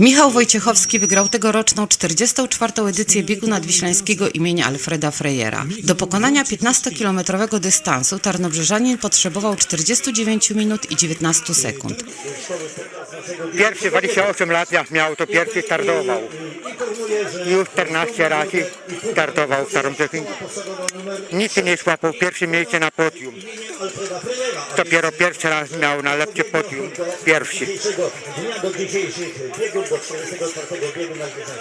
Michał Wojciechowski wygrał tegoroczną 44. edycję biegu nadwiślańskiego imienia Alfreda Frejera. Do pokonania 15-kilometrowego dystansu Tarnobrzeżanin potrzebował 49 minut i 19 sekund. Pierwszy 28 lat jak miał, to pierwszy startował. Już 14 razy startował w Staromrzechin. Nic nie szłapał, pierwsze miejsce na podium. Dopiero pierwszy raz miał na lepsze podium. Pierwszy.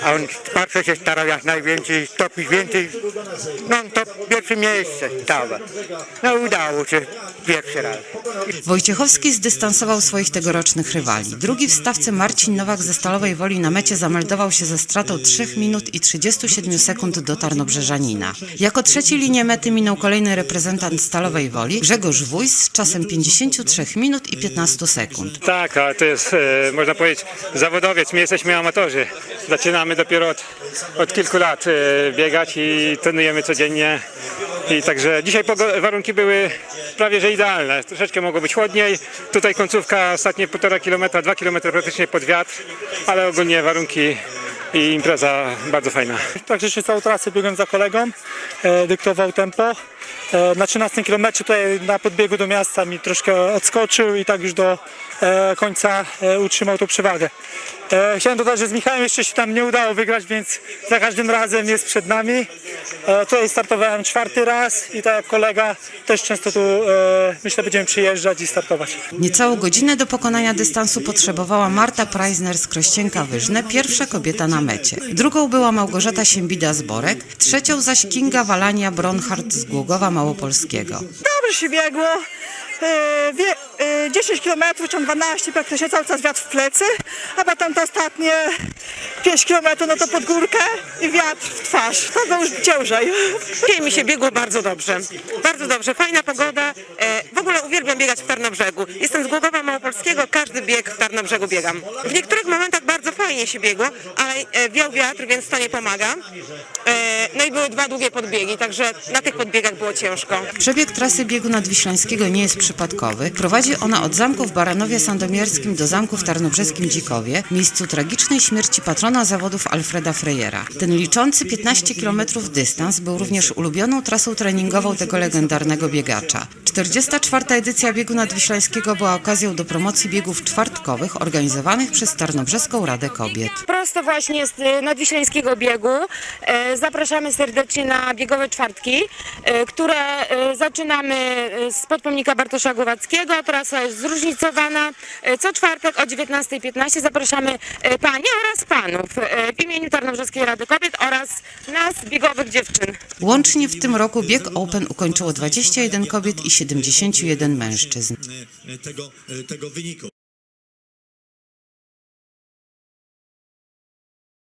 A on zawsze się starał jak najwięcej, stopić więcej. No to pierwsze miejsce stałe. No udało się pierwszy raz. Wojciechowski zdystansował swoich tegorocznych rywali. Drugi w stawce Marcin Nowak ze Stalowej Woli na mecie zameldował się ze stratą 3 minut i 37 sekund do Tarnobrzeżanina. Jako trzeci linię mety minął kolejny reprezentant Stalowej Woli, Grzegorz Wójs z czasem 53 minut i 15 sekund. Tak, a to jest, e, można powiedzieć, zawodowiec. My jesteśmy amatorzy. Zaczynamy dopiero od, od kilku lat e, biegać i trenujemy codziennie. I także dzisiaj warunki były prawie że idealne. Troszeczkę mogło być chłodniej. Tutaj końcówka, ostatnie półtora kilometra, dwa kilometry praktycznie pod wiatr, ale ogólnie warunki i impreza bardzo fajna. Praktycznie całą trasę biegłem za kolegą, e, dyktował tempo. E, na 13 km tutaj na podbiegu do miasta mi troszkę odskoczył i tak już do e, końca utrzymał tą przewagę. Chciałem dodać, że z Michałem jeszcze się tam nie udało wygrać, więc za każdym razem jest przed nami. E, tutaj startowałem czwarty raz i tak jak kolega też często tu e, myślę będziemy przyjeżdżać i startować. Niecałą godzinę do pokonania dystansu potrzebowała Marta Preisner z Krościenka-Wyżne, pierwsza kobieta na mecie. Drugą była Małgorzata Siembida-Zborek, trzecią zaś Kinga Walania Bronhardt z Głogowa Małopolskiego. Dobrze się biegło. E, wie, 10 km, czy 12 praktycznie cały czas wiatr w plecy, a potem te ostatnie 5 km no to pod górkę i wiatr w twarz. To było już ciężej. Dzisiaj mi się biegło bardzo dobrze. Bardzo dobrze. Fajna pogoda. E, w ogóle uwielbiam biegać w Tarnobrzegu. Jestem z Głogowa Małopolskiego, każdy bieg w Tarnobrzegu biegam. W niektórych momentach bardzo fajnie się biegło, ale e, wiał wiatr, więc to nie pomaga. E, no i były dwa długie podbiegi, także na tych podbiegach było ciężko. Przebieg trasy biegu nadwiślańskiego nie jest przypadkowy. Prowadzi ona od zamku w Baranowie Sandomierskim do zamku w Tarnobrzeskim Dzikowie, miejscu tragicznej śmierci patrona zawodów Alfreda Frejera. Ten liczący 15 km dystans był również ulubioną trasą treningową tego legendarnego biegacza. 44. edycja biegu nadwiślańskiego była okazją do promocji biegów czwartkowych organizowanych przez Tarnobrzeską Radę Kobiet. prosto właśnie z y, nadwiślańskiego biegu. E, Zapraszamy serdecznie na biegowe czwartki, e, które e, zaczynamy e, z pomnika Bartosza Głowackiego. Trasa jest zróżnicowana. E, Co czwartek o 19.15 zapraszamy e, panie oraz panów e, w imieniu Tarnobrzeskiej Rady Kobiet oraz nas, biegowych dziewczyn. Łącznie w tym roku bieg Open ukończyło 21 kobiet i 71 mężczyzn. tego, tego wyniku.